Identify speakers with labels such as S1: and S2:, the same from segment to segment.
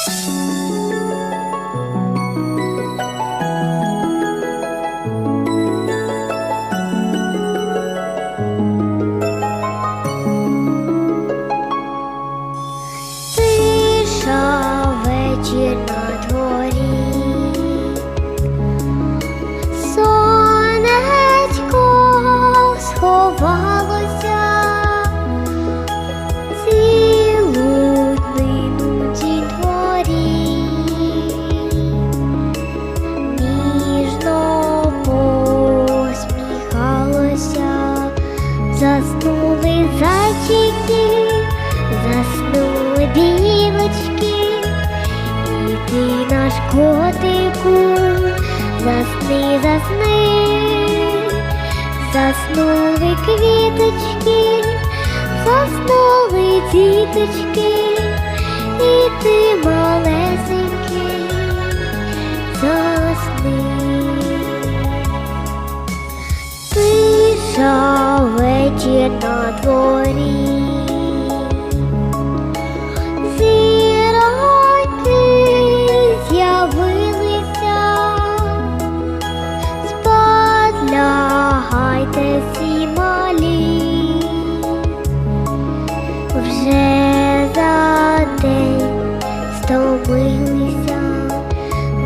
S1: Тиша вечір білочки, і ти наш котику, засни, засни, заснули квіточки, заснули діточки, і ти малесенький, засни. Тиша вечір на дворі. Лягайте всі малі, вже за день стомилися,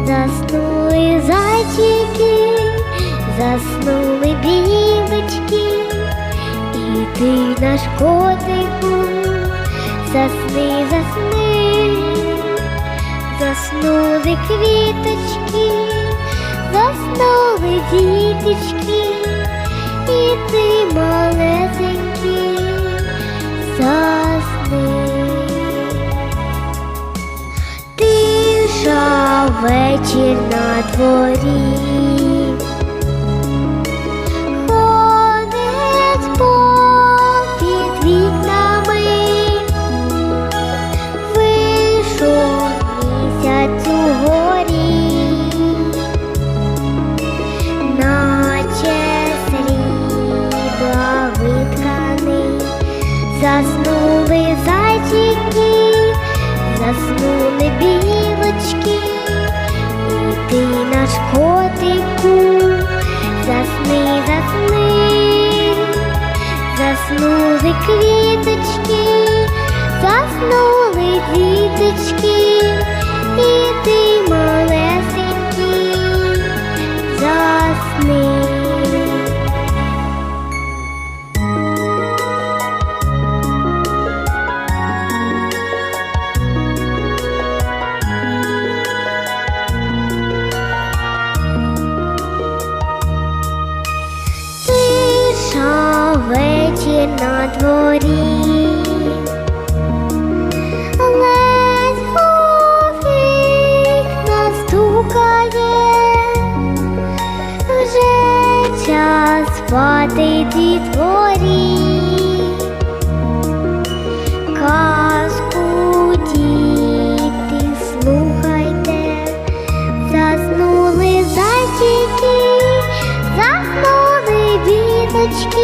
S1: заснули зайчики, заснули білочки, і ти наш котику, засни, засни, заснули квіточки, заснули діточки, і ти малесенький, засни. Тиша вечір на дворі. Заснули зайчики, заснули білочки, і ти наш котику, засни, засни, заснули квіточки, заснули діточки, на дворі, ледь у вікна стукає, спати дітворі, казку діти, слухайте, заснули зайчики, заснули віточки.